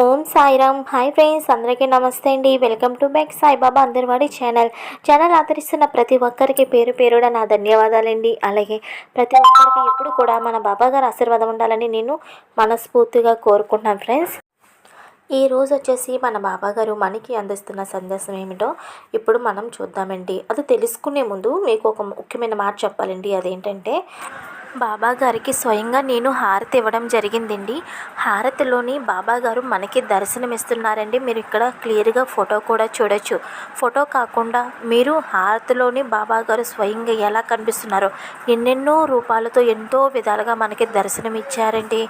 ఓం Sairam. Hi friends అందరికీ నమస్తే అండి. వెల్కమ్ టు బ్యాక్ సాయిబాబా అందరివాడి ఛానల్. ఛానల్ ఆదరిస్తున్న ప్రతి ఒక్కరికి పేరు పేరుడ నా ధన్యవాదాలండి. అలాగే ప్రతి ఒక్కరికి ఎప్పుడు కూడా మన బాబా గారు ఆశీర్వాదం ఉండాలని నేను మనస్ఫూర్తిగా కోరుకుంటున్నాను ఫ్రెండ్స్. ఈ రోజు వచ్చేసి మన బాబాగారు మనకి అందిస్తున్న సందేశం ఏమిటో ఇప్పుడు మనం చూద్దామండి. అది తెలుసుకునే ముందు మీకు ఒక ముఖ్యమైన మాట చెప్పాలండి. అదేంటంటే బాబా గారికి స్వయంగా నేను హారతి ఇవ్వడం జరిగిందండి. హారతిలోని బాబా గారు మనకి దర్శనమిస్తున్నారండి. మీరు ఇక్కడ క్లియర్గా ఫోటో కూడా చూడొచ్చు. ఫోటో కాకుండా మీరు హారతిలోని బాబా గారు స్వయంగా ఎలా కనిపిస్తున్నారో ఎన్నెన్నో రూపాలతో ఎంతో విధాలుగా మనకి దర్శనం ఇచ్చారండి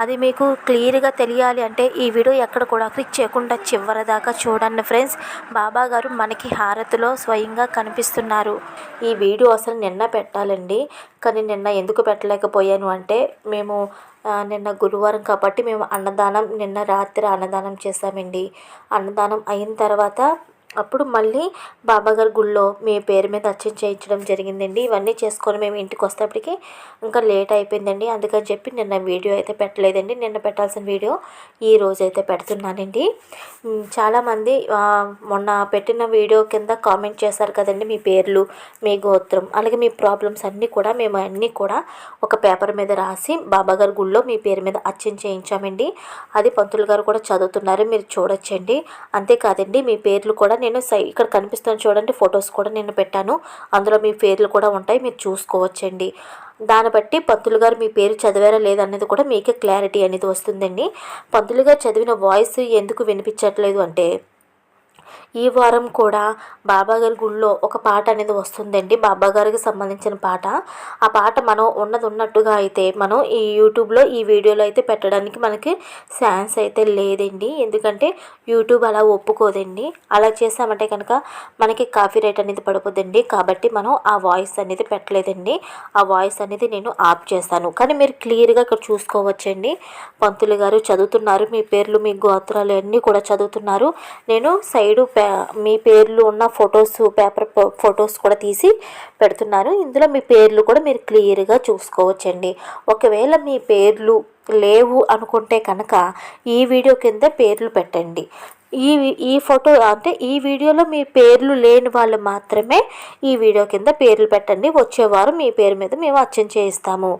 అది మీకు క్లియర్గా తెలియాలి అంటే ఈ వీడియో ఎక్కడ కూడా క్లిక్ చేయకుండా చివరి దాకా చూడండి ఫ్రెండ్స్. బాబా గారు మనకి హారతిలో స్వయంగా కనిపిస్తున్నారు. ఈ వీడియో అసలు నిన్న పెట్టాలండి. కానీ నిన్న ఎందుకు పెట్టలేకపోయాను అంటే మేము నిన్న గురువారం కాబట్టి మేము అన్నదానం నిన్న రాత్రి అన్నదానం చేసామండి అన్నదానం అయిన తర్వాత అప్పుడు మళ్ళీ బాబాగారి గుళ్ళో మీ పేరు మీద అచ్చం చేయించడం జరిగిందండి. ఇవన్నీ చేసుకొని మేము ఇంటికి వస్తేప్పటికి ఇంకా లేట్ అయిపోయిందండి. అందుకని చెప్పి నిన్న వీడియో అయితే పెట్టలేదండి. నిన్న పెట్టాల్సిన వీడియో ఈ రోజు అయితే పెడుతున్నానండి. చాలామంది మొన్న పెట్టిన వీడియో కింద కామెంట్ చేశారు కదండి. మీ పేర్లు మీ గోత్రం అలాగే మీ ప్రాబ్లమ్స్ అన్నీ కూడా మేము అన్నీ కూడా ఒక పేపర్ మీద రాసి బాబాగారి గుళ్ళో మీ పేరు మీద అచ్చం చేయించామండి. అది పంతులు గారు కూడా చదువుతున్నారు. మీరు చూడొచ్చండి. అంతేకాదండి మీ పేర్లు కూడా నేను సై ఇక్కడ కనిపిస్తాను చూడండి ఫొటోస్ కూడా నేను పెట్టాను. అందులో మీ పేర్లు కూడా ఉంటాయి మీరు చూసుకోవచ్చండి. దాన్ని బట్టి పంతులు గారు మీ పేరు చదివారా లేదనేది కూడా మీకే క్లారిటీ అనేది వస్తుందండి. పంతులు గారు చదివిన వాయిస్ ఎందుకు వినిపించట్లేదు అంటే ఈ వారం కూడా బాబాగారి గుళ్ళో ఒక పాట అనేది వస్తుందండి. బాబాగారికి సంబంధించిన పాట. ఆ పాట మనం ఉన్నది ఉన్నట్టుగా అయితే మనం ఈ యూట్యూబ్లో ఈ వీడియోలో అయితే పెట్టడానికి మనకి ఛాన్స్ అయితే లేదండి. ఎందుకంటే యూట్యూబ్ అలా ఒప్పుకోదండి. అలా చేసామంటే కనుక మనకి కాఫీ రేట్ అనేది పడిపోద్దండి. కాబట్టి మనం ఆ వాయిస్ అనేది పెట్టలేదండి. ఆ వాయిస్ అనేది నేను ఆఫ్ చేస్తాను. కానీ మీరు క్లియర్గా ఇక్కడ చూసుకోవచ్చండి. పంతులు గారు చదువుతున్నారు. మీ పేర్లు మీ గోత్రాలు అన్నీ కూడా చదువుతున్నారు. నేను సైడు మీ పేర్లు ఉన్న ఫొటోస్ పేపర్ ఫొటోస్ కూడా తీసి పెడుతున్నాను ఇందులో మీ పేర్లు కూడా మీరు క్లియర్గా చూసుకోవచ్చండి. ఒకవేళ మీ పేర్లు లేవు అనుకుంటే కనుక ఈ వీడియో కింద పేర్లు పెట్టండి. ఈ ఈ ఫోటో అంటే ఈ వీడియోలో మీ పేర్లు లేని వాళ్ళు మాత్రమే ఈ వీడియో కింద పేర్లు పెట్టండి. వచ్చేవారు మీ పేరు మీద మేము అచ్చం చేయిస్తాము.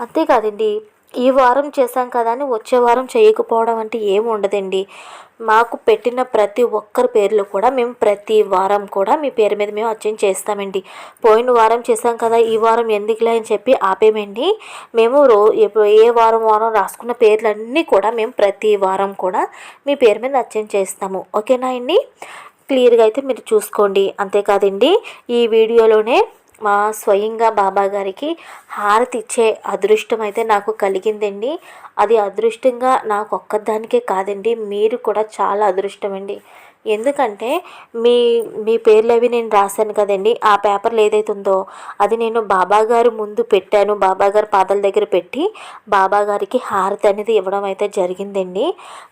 అంతేకాదండి ఈ వారం చేశాం కదా అని వచ్చే వారం చేయకపోవడం అంటే ఏమి ఉండదండి. మాకు పెట్టిన ప్రతి ఒక్కరి పేర్లు కూడా మేము ప్రతి వారం కూడా మీ పేరు మీద మేము అర్చన చేస్తామండి. పోయిన వారం చేసాం కదా ఈ వారం ఎందుకులే అని చెప్పి ఆపేమండి. మేము రో ఏ వారం వారం రాసుకున్న పేర్లన్నీ కూడా మేము ప్రతి వారం కూడా మీ పేరు మీద అర్చన చేస్తాము. ఓకేనా అండి? క్లియర్గా అయితే మీరు చూసుకోండి. అంతేకాదండి ఈ వీడియోలోనే మా స్వయంగా బాబా గారికి హారతి ఇచ్చే అదృష్టం అయితే నాకు కలిగిందండి. అది అదృష్టంగా నాకు ఒక్కదానికే కాదండి మీరు కూడా చాలా అదృష్టం అండి ఎందుకంటే మీ మీ పేర్లు అవి నేను రాశాను కదండి. ఆ పేపర్లు ఏదైతే ఉందో అది నేను బాబా గారు ముందు పెట్టాను. బాబాగారు పాదాల దగ్గర పెట్టి బాబా గారికి హారతి అనేది ఇవ్వడం అయితే జరిగిందండి.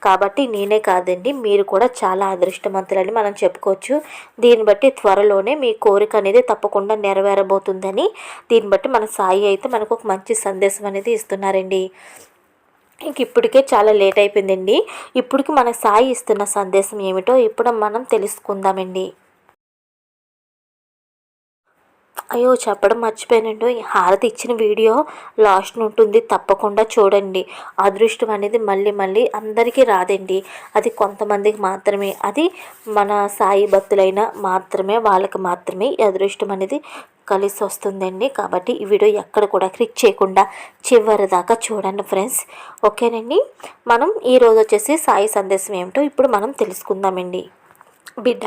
కాబట్టి నేనే కాదండి మీరు కూడా చాలా అదృష్టవంతులని మనం చెప్పుకోవచ్చు. దీన్ని బట్టి త్వరలోనే మీ కోరిక అనేది తప్పకుండా నెరవేరబోతుందని దీన్ని బట్టి మన సాయి అయితే మనకు ఒక మంచి సందేశం అనేది ఇస్తున్నారండి. ఇంక ఇప్పటికే చాలా లేట్ అయిపోయిందండి. ఇప్పటికి మన సాయి ఇస్తున్న సందేశం ఏమిటో ఇప్పుడు మనం తెలుసుకుందామండి. అయ్యో చెప్పడం మర్చిపోయానండి. ఈ హారతి ఇచ్చిన వీడియో లాస్ట్ ఉంటుంది తప్పకుండా చూడండి. అదృష్టం అనేది మళ్ళీ మళ్ళీ అందరికీ రాదండి. అది కొంతమందికి మాత్రమే. అది మన సాయి భక్తులైన మాత్రమే వాళ్ళకి మాత్రమే ఈ అదృష్టం అనేది కలిసి వస్తుందండి. కాబట్టి ఈ వీడియో ఎక్కడ కూడా క్లిక్ చేయకుండా చివరి దాకా చూడండి ఫ్రెండ్స్. ఓకేనండి? మనం ఈరోజు వచ్చేసి సాయి సందేశం ఏమిటో ఇప్పుడు మనం తెలుసుకుందామండి. బిడ్డ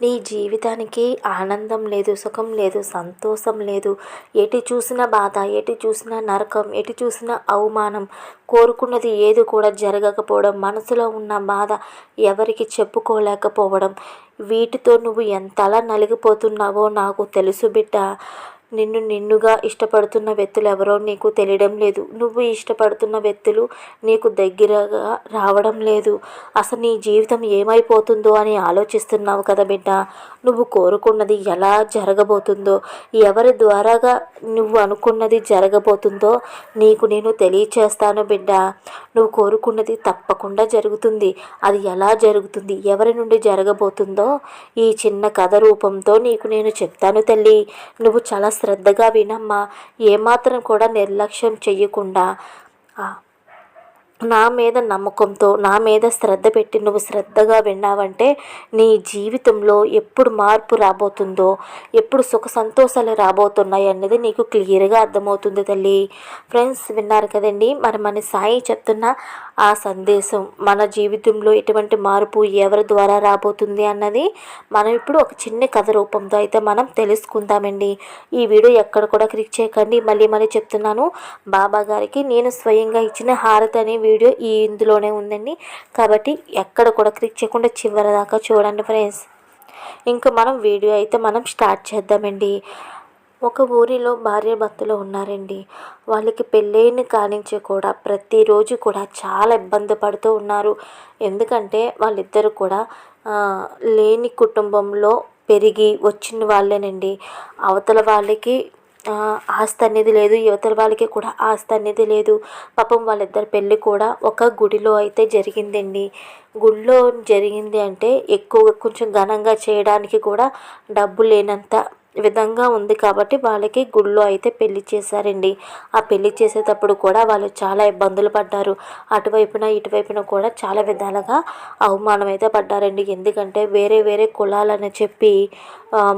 నీ జీవితానికి ఆనందం లేదు సుఖం లేదు సంతోషం లేదు. ఎటు చూసినా బాధ ఎటు చూసినా నరకం ఎటు చూసినా అవమానం. కోరుకున్నది ఏది కూడా జరగకపోవడం మనసులో ఉన్న బాధ ఎవరికి చెప్పుకోలేకపోవడం. వీటితో నువ్వు ఎంతలా నలిగిపోతున్నావో నాకు తెలుసు బిడ్డ. నిన్ను నిన్నుగా ఇష్టపడుతున్న వ్యక్తులు ఎవరో నీకు తెలియడం లేదు. నువ్వు ఇష్టపడుతున్న వ్యక్తులు నీకు దగ్గరగా రావడం లేదు. అసలు నీ జీవితం ఏమైపోతుందో అని ఆలోచిస్తున్నావు కదా బిడ్డ. నువ్వు కోరుకున్నది ఎలా జరగబోతుందో ఎవరి ద్వారాగా నువ్వు అనుకున్నది జరగబోతుందో నీకు నేను తెలియచేస్తాను బిడ్డ. నువ్వు కోరుకున్నది తప్పకుండా జరుగుతుంది. అది ఎలా జరుగుతుంది ఎవరి నుండి జరగబోతుందో ఈ చిన్న కథ రూపంతో నీకు నేను చెప్తాను తల్లి. నువ్వు చాలా శ్రద్ధగా వినమ్మా. ఏమాత్రం కూడా నిర్లక్ష్యం చెయ్యకుండా. నా మీద నమ్మకంతో నా మీద శ్రద్ధ పెట్టి నువ్వు శ్రద్ధగా విన్నావంటే నీ జీవితంలో ఎప్పుడు మార్పు రాబోతుందో ఎప్పుడు సుఖ సంతోషాలు రాబోతున్నాయి అన్నది నీకు క్లియర్గా అర్థమవుతుంది తల్లి. ఫ్రెండ్స్ విన్నారు కదండి? మరి మన సాయి చెప్తున్న ఆ సందేశం మన జీవితంలో ఎటువంటి మార్పు ఎవరి ద్వారా రాబోతుంది అన్నది మనం ఇప్పుడు ఒక చిన్న కథ రూపంతో అయితే మనం తెలుసుకుందామండి. ఈ వీడియో ఎక్కడ కూడా క్లిక్ చేయకండి. మళ్ళీ మళ్ళీ చెప్తున్నాను. బాబా గారికి నేను స్వయంగా ఇచ్చిన హారతి అనే వీడియో ఈ ఇందులోనే ఉందండి. కాబట్టి ఎక్కడ కూడా క్లిక్ చేయకుండా చివరి దాకా చూడండి ఫ్రెండ్స్ ఇంకా మనం వీడియో అయితే మనం స్టార్ట్ చేద్దామండి. ఒక ఊరిలో భార్యాభర్తలు ఉన్నారండి. వాళ్ళకి పెళ్ళైన కానించి కూడా ప్రతిరోజు కూడా చాలా ఇబ్బంది పడుతూ ఉన్నారు. ఎందుకంటే వాళ్ళిద్దరు కూడా లేని కుటుంబంలో పెరిగి వచ్చిన వాళ్ళేనండి. అవతల వాళ్ళకి ఆస్తి అనేది లేదు. యువతల వాళ్ళకి కూడా ఆస్తి అనేది లేదు. పాపం వాళ్ళిద్దరి పెళ్ళి కూడా ఒక గుడిలో అయితే జరిగిందండి. గుడిలో జరిగింది అంటే ఎక్కువ కొంచెం ఘనంగా చేయడానికి కూడా డబ్బు లేనంత విధంగా ఉంది కాబట్టి వాళ్ళకి గుళ్ళో అయితే పెళ్ళి చేశారండి. ఆ పెళ్ళి చేసేటప్పుడు కూడా వాళ్ళు చాలా ఇబ్బందులు పడ్డారు. అటువైపున ఇటువైపున కూడా చాలా విధాలుగా అవమానం అయితే పడ్డారండి. ఎందుకంటే వేరే వేరే కులాలని చెప్పి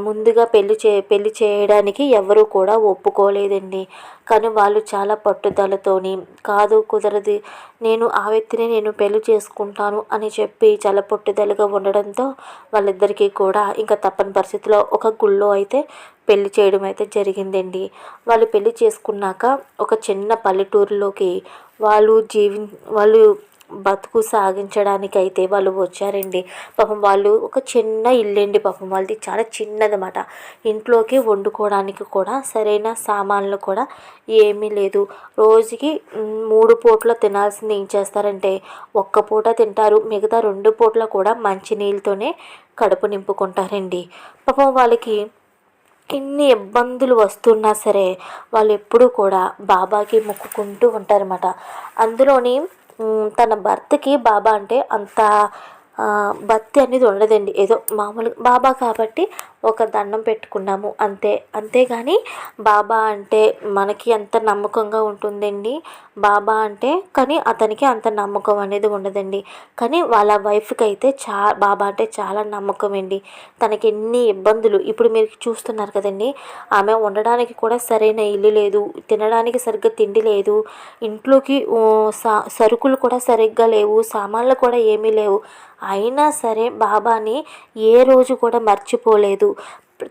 ముందుగా పెళ్ళి చే పెళ్ళి చేయడానికి ఎవరు కూడా ఒప్పుకోలేదండి. కానీ వాళ్ళు చాలా పట్టుదలతోని కాదు కుదరదు. నేను ఆ వ్యక్తిని నేను పెళ్ళి చేసుకుంటాను అని చెప్పి చాలా పట్టుదలగా ఉండడంతో వాళ్ళిద్దరికీ కూడా ఇంకా తప్పని పరిస్థితిలో ఒక గుళ్ళో అయితే పెళ్ళి చేయడం అయితే జరిగిందండి. వాళ్ళు పెళ్ళి చేసుకున్నాక ఒక చిన్న పల్లెటూరులోకి వాళ్ళు జీవి వాళ్ళు బతుకు సాగించడానికి అయితే వాళ్ళు వచ్చారండి. పాపం వాళ్ళు ఒక చిన్న ఇల్లండి పాపం. వాళ్ళది చాలా చిన్నదన్నమాట. ఇంట్లోకి వండుకోవడానికి కూడా సరైన సామాన్లు కూడా ఏమీ లేదు. రోజుకి మూడు పూట్ల తినాల్సింది ఏం చేస్తారంటే ఒక్క పూట తింటారు. మిగతా రెండు పూట్ల కూడా మంచినీళ్ళతోనే కడుపు నింపుకుంటారండి. పాపం వాళ్ళకి ఎన్ని ఇబ్బందులు వస్తున్నా సరే వాళ్ళు ఎప్పుడూ కూడా బాబాకి మొక్కుకుంటూ ఉంటారన్నమాట. అందులోని తన భర్తకి బాబా అంటే అంత భక్తి అనేది ఉండదండి ఏదో మామూలుగా బాబా కాబట్టి ఒక దండం పెట్టుకున్నాము. అంతే అంతేగాని బాబా అంటే మనకి ఎంత నమ్మకంగా ఉంటుందండి. బాబా అంటే కానీ అతనికి అంత నమ్మకం అనేది ఉండదండి. కానీ వాళ్ళ వైఫ్కి అయితే చా బాబా అంటే చాలా నమ్మకం అండి తనకి ఎన్ని ఇబ్బందులు. ఇప్పుడు మీరు చూస్తున్నారు కదండి ఆమె ఉండడానికి కూడా సరైన ఇల్లు లేదు. తినడానికి సరిగ్గా తిండి లేదు. ఇంట్లోకి సరుకులు కూడా సరిగ్గా లేవు. సామాన్లు కూడా ఏమీ లేవు. అయినా సరే బాబాని ఏ రోజు కూడా మర్చిపోలేదు.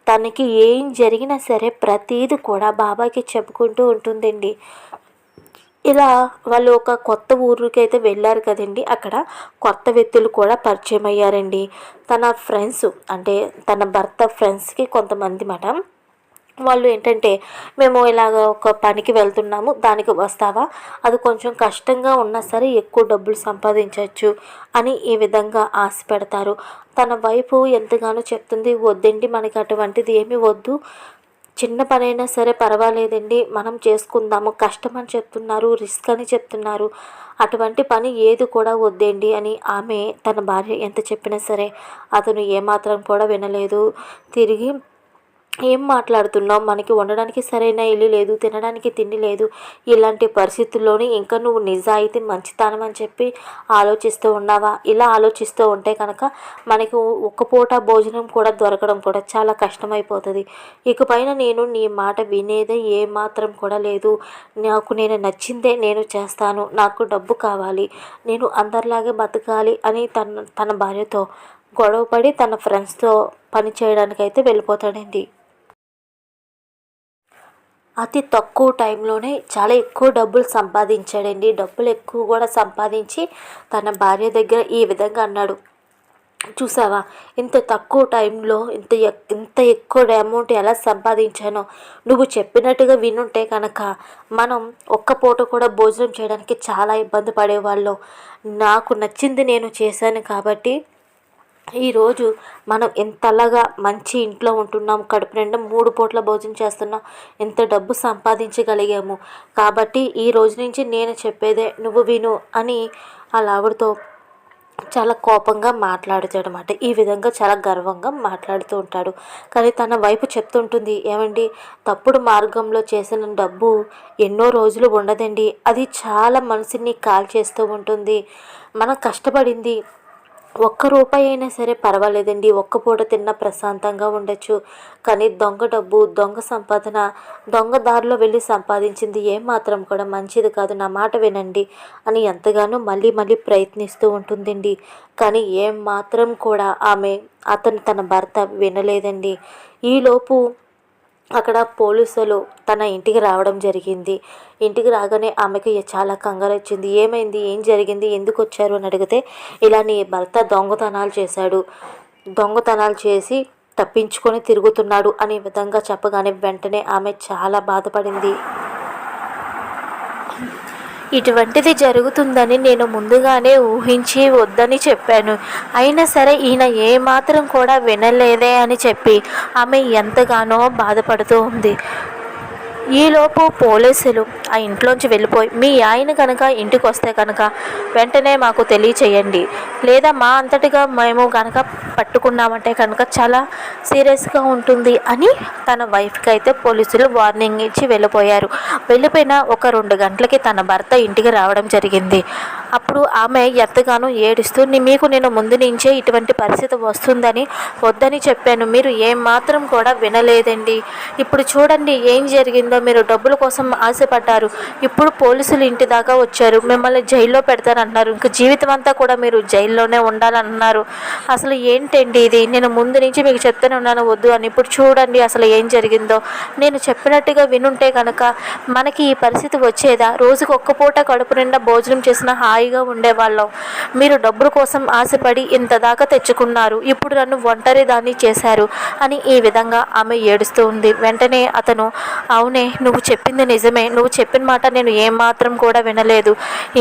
తనకి ఏం జరిగినా సరే ప్రతీది కూడా బాబాకి చెప్పుకుంటూ ఉంటుందండి. ఇలా వాళ్ళు ఒక కొత్త ఊరికి అయితే వెళ్ళారు కదండి. అక్కడ కొత్త వ్యక్తులు కూడా పరిచయం అయ్యారండి. తన ఫ్రెండ్స్ అంటే తన భర్త ఫ్రెండ్స్కి కొంతమంది మాట వాళ్ళు ఏంటంటే మేము ఇలాగ ఒక పనికి వెళ్తున్నాము దానికి వస్తావా? అది కొంచెం కష్టంగా ఉన్నా సరే ఎక్కువ డబ్బులు సంపాదించవచ్చు అని ఈ విధంగా ఆశ పెడతారు. తన వైపు ఎంతగానో చెప్తుంది వద్దండి మనకి అటువంటిది ఏమి వద్దు. చిన్న పనైనా సరే పర్వాలేదండి మనం చేసుకుందాము. కష్టం అని చెప్తున్నారు రిస్క్ అని చెప్తున్నారు. అటువంటి పని ఏది కూడా వద్దండి అని ఆమె తన భార్య ఎంత చెప్పినా సరే అతను ఏమాత్రం కూడా వినలేదు. తిరిగి ఏం మాట్లాడుతున్నావు? మనకి ఉండడానికి సరైన ఇల్లు లేదు తినడానికి తిండి లేదు. ఇలాంటి పరిస్థితుల్లోని ఇంకా నువ్వు నిజాయితీ మంచితనం అని చెప్పి ఆలోచిస్తూ ఉన్నావా? ఇలా ఆలోచిస్తూ ఉంటే కనుక మనకు ఒక్క పూట భోజనం కూడా దొరకడం కూడా చాలా కష్టమైపోతుంది. ఇకపైన నేను నీ మాట వినేదే ఏ మాత్రం కూడా లేదు. నాకు నేను నచ్చిందే నేను చేస్తాను. నాకు డబ్బు కావాలి. నేను అందరిలాగే బతకాలి అని తన తన భార్యతో గొడవపడి తన ఫ్రెండ్స్తో పని చేయడానికి అయితే వెళ్ళిపోతాడండి. అతి తక్కువ టైంలోనే చాలా ఎక్కువ డబ్బులు సంపాదించాడండి. డబ్బులు ఎక్కువ కూడా సంపాదించి తన భార్య దగ్గర ఈ విధంగా అన్నాడు. చూసావా? ఇంత తక్కువ టైంలో ఇంత ఇంత ఎక్కువ అమౌంట్ ఎలా సంపాదించానో? నువ్వు చెప్పినట్టుగా వినుంటే కనుక మనం ఒక్క పూట కూడా భోజనం చేయడానికి చాలా ఇబ్బంది పడేవాళ్ళం. నాకు నచ్చింది నేను చేశాను కాబట్టి ఈరోజు మనం ఎంతలాగా మంచి ఇంట్లో ఉంటున్నాం కడుపు నిండా మూడు పూట్ల భోజనం చేస్తున్నాం ఎంత డబ్బు సంపాదించగలిగాము. కాబట్టి ఈ రోజు నుంచి నేను చెప్పేదే నువ్వు విను అని ఆ ఆవిడతో చాలా కోపంగా మాట్లాడుతాడు అనమాట ఈ విధంగా చాలా గర్వంగా మాట్లాడుతూ ఉంటాడు. కానీ తన వైపు చెప్తుంటుంది ఏమండి తప్పుడు మార్గంలో చేసిన డబ్బు ఎన్నో రోజులు ఉండదండి. అది చాలా మనసుని కాల్ చేస్తూ ఉంటుంది. మనం కష్టపడింది ఒక్క రూపాయి అయినా సరే పర్వాలేదండి. ఒక్క పూట తిన్న ప్రశాంతంగా ఉండొచ్చు. కానీ దొంగ డబ్బు దొంగ సంపాదన దొంగ దారిలో వెళ్ళి సంపాదించింది ఏమాత్రం కూడా మంచిది కాదు. నా మాట వినండి అని ఎంతగానో మళ్ళీ మళ్ళీ ప్రయత్నిస్తూ ఉంటుందండి. కానీ ఏం మాత్రం కూడా ఆమె అతను తన భర్త వినలేదండి. ఈలోపు అక్కడ పోలీసులు తన ఇంటికి రావడం జరిగింది. ఇంటికి రాగానే ఆమెకి చాలా కంగారు వచ్చింది ఏమైంది? ఏం జరిగింది? ఎందుకు వచ్చారు? అని అడిగితే ఇలా నీ భర్త దొంగతనాలు చేశాడు. దొంగతనాలు చేసి తప్పించుకొని తిరుగుతున్నాడు అనే విధంగా చెప్పగానే వెంటనే ఆమె చాలా బాధపడింది. ఇటువంటిది జరుగుతుందని నేను ముందుగానే ఊహించి వద్దని చెప్పాను. అయినా సరే ఈయన ఏమాత్రం కూడా వినలేదే అని చెప్పి ఆమె ఎంతగానో బాధపడుతూ ఉంది. ఈలోపు పోలీసులు ఆ ఇంట్లోంచి వెళ్ళిపోయి మీ ఆయన కనుక ఇంటికి వస్తే కనుక వెంటనే మాకు తెలియచేయండి. లేదా మా అంతటిగా మేము కనుక పట్టుకున్నామంటే కనుక చాలా సీరియస్గా ఉంటుంది అని తన వైఫ్కి అయితే పోలీసులు వార్నింగ్ ఇచ్చి వెళ్ళిపోయారు. వెళ్ళిపోయిన ఒక రెండు గంటలకి తన భర్త ఇంటికి రావడం జరిగింది. అప్పుడు ఆమె ఎంతగానో ఏడుస్తూ మీకు నేను ముందు నుంచే ఇటువంటి పరిస్థితి వస్తుందని వద్దని చెప్పాను. మీరు ఏం మాత్రం కూడా వినలేదండి. ఇప్పుడు చూడండి ఏం జరిగిందో. మీరు డబ్బుల కోసం ఆశపడ్డారు. ఇప్పుడు పోలీసులు ఇంటి దాకా వచ్చారు. మిమ్మల్ని జైల్లో పెడతారన్నారు ఇంక జీవితం అంతా కూడా మీరు జైల్లోనే ఉండాలన్నారు. అసలు ఏంటండి ఇది? నేను ముందు నుంచి మీకు చెప్తూనే ఉన్నాను. వద్దు అని. ఇప్పుడు చూడండి అసలు ఏం జరిగిందో. నేను చెప్పినట్టుగా వినుంటే కనుక మనకి ఈ పరిస్థితి వచ్చేదా? రోజుకు ఒక్క పూట కడుపు నిండా భోజనం చేసిన హాయి హాయిగా ఉండేవాళ్ళం. మీరు డబ్బుల కోసం ఆశపడి ఇంత దాకా తెచ్చుకున్నారు. ఇప్పుడు నన్ను ఒంటరి దాన్ని చేశారు అని ఈ విధంగా ఆమె ఏడుస్తూ ఉంది. వెంటనే అతను అవునే నువ్వు చెప్పింది నిజమే. నువ్వు చెప్పిన మాట నేను ఏమాత్రం కూడా వినలేదు.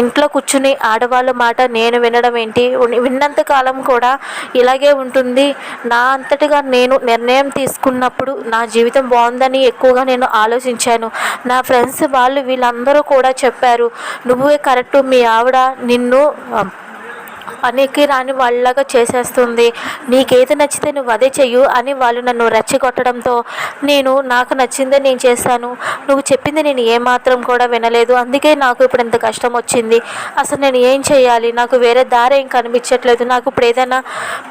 ఇంట్లో కూర్చుని ఆడవాళ్ళ మాట నేను వినడం ఏంటి? విన్నంత కాలం కూడా ఇలాగే ఉంటుంది. నా అంతటిగా నేను నిర్ణయం తీసుకున్నప్పుడు నా జీవితం బాగుందని ఎక్కువగా నేను ఆలోచించాను. నా ఫ్రెండ్స్ వాళ్ళు వీళ్ళందరూ కూడా చెప్పారు నువ్వే కరెక్ట్. మీ ఆవిడ నిన్ను పనికి రాని వాళ్ళలాగా చేసేస్తుంది. నీకేది నచ్చితే నువ్వు అదే చెయ్యు అని వాళ్ళు నన్ను రెచ్చగొట్టడంతో నేను నాకు నచ్చిందే నేను చేశాను. నువ్వు చెప్పింది నేను ఏమాత్రం కూడా వినలేదు. అందుకే నాకు ఇప్పుడు ఇంత కష్టం వచ్చింది. అసలు నేను ఏం చేయాలి? నాకు వేరే దారి ఏం కనిపించట్లేదు. నాకు ఇప్పుడు ఏదైనా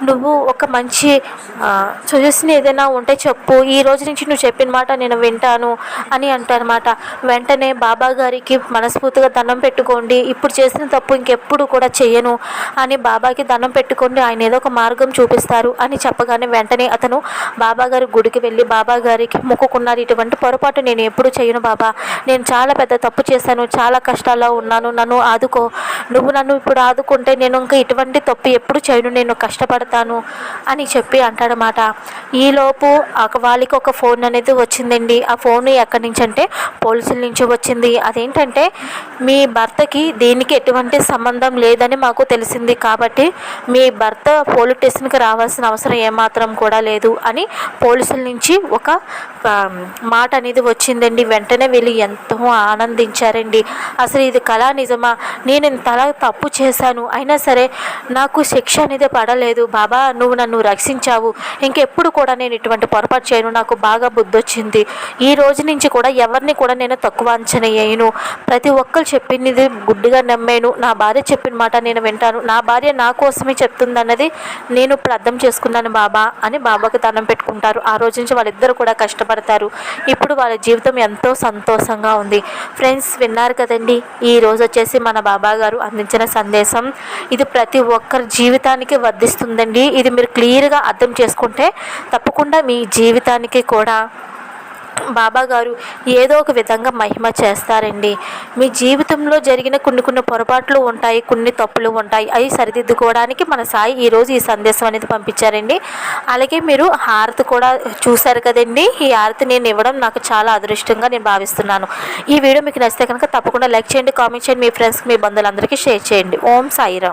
నువ్వు ఒక మంచి సజెషన్ ఏదైనా ఉంటే చెప్పు. ఈ రోజు నుంచి నువ్వు చెప్పిన మాట నేను వింటాను అని అంటారన్నమాట. వెంటనే బాబా గారికి మనస్ఫూర్తిగా దండం పెట్టుకోండి. ఇప్పుడు చేసిన తప్పు ఇంకెప్పుడు కూడా చెయ్యను అని బాబాకి దండం పెట్టుకోండి ఆయన ఏదో ఒక మార్గం చూపిస్తారు అని చెప్పగానే వెంటనే అతను బాబాగారి గుడికి వెళ్ళి బాబా గారికి మొక్కుకున్నారు. ఇటువంటి పొరపాటు నేను ఎప్పుడు చేయను బాబా. నేను చాలా పెద్ద తప్పు చేశాను చాలా కష్టాల్లో ఉన్నాను. నన్ను ఆదుకో. నువ్వు నన్ను ఇప్పుడు ఆదుకుంటే నేను ఇంకా ఇటువంటి తప్పు ఎప్పుడు చేయను. నేను కష్టపడతాను అని చెప్పి అంటాడనమాట ఈలోపు వాళ్ళకి ఒక ఫోన్ అనేది వచ్చిందండి. ఆ ఫోన్ ఎక్కడి నుంచి అంటే పోలీసుల నుంచి వచ్చింది. అదేంటంటే మీ భర్తకి దీనికి ఎటువంటి సంబంధం లేదని మాకు తెలిసింది. కాబట్టి మీ భర్త పోలీస్ స్టేషన్కి రావాల్సిన అవసరం ఏమాత్రం కూడా లేదు అని పోలీసుల నుంచి ఒక మాట అనేది వచ్చిందండి. వెంటనే వీళ్ళు ఎంతో ఆనందించారండి. అసలు ఇది కళా నిజమా? నేను ఇంతలా తప్పు చేశాను. అయినా సరే నాకు శిక్ష అనేది పడలేదు. బాబా నువ్వు నన్ను రక్షించావు. ఇంకెప్పుడు కూడా నేను ఇటువంటి పొరపాటు చేయను. నాకు బాగా బుద్ధి వచ్చింది ఈ రోజు నుంచి కూడా ఎవరిని కూడా నేను తక్కువ అంచనా వేయను. ప్రతి ఒక్కరు చెప్పింది గుడ్డిగా నమ్మాను. నా భార్య చెప్పిన మాట నేను వింటాను. నా భార్య నా కోసమే చెప్తుందన్నది నేను ఇప్పుడు అర్థం చేసుకున్నాను బాబా అని బాబాకి దండం పెట్టుకుంటారు. ఆ రోజు నుంచి వాళ్ళిద్దరు కూడా కష్టపడతారు. ఇప్పుడు వాళ్ళ జీవితం ఎంతో సంతోషంగా ఉంది. ఫ్రెండ్స్ విన్నారు కదండి? ఈ రోజు వచ్చేసి మన బాబా గారు అందించిన సందేశం ఇది ప్రతి ఒక్కరి జీవితానికి వర్ధిస్తుందండి ఇది మీరు క్లియర్గా అర్థం చేసుకుంటే తప్పకుండా మీ జీవితానికి కూడా బాబా గారు ఏదో ఒక విధంగా మహిమ చేస్తారండి. మీ జీవితంలో జరిగిన కొన్ని కొన్ని పొరపాట్లు ఉంటాయి కొన్ని తప్పులు ఉంటాయి. అవి సరిదిద్దుకోవడానికి మన సాయి ఈరోజు ఈ సందేశం అనేది పంపించారండి. అలాగే మీరు హారతి కూడా చూశారు కదండి. ఈ హారతి నేను ఇవ్వడం నాకు చాలా అదృష్టంగా నేను భావిస్తున్నాను. ఈ వీడియో మీకు నచ్చితే కనుక తప్పకుండా లైక్ చేయండి కామెంట్ చేయండి. మీ ఫ్రెండ్స్కి మీ బంధువులందరికీ షేర్ చేయండి. ఓం సాయిరామ్.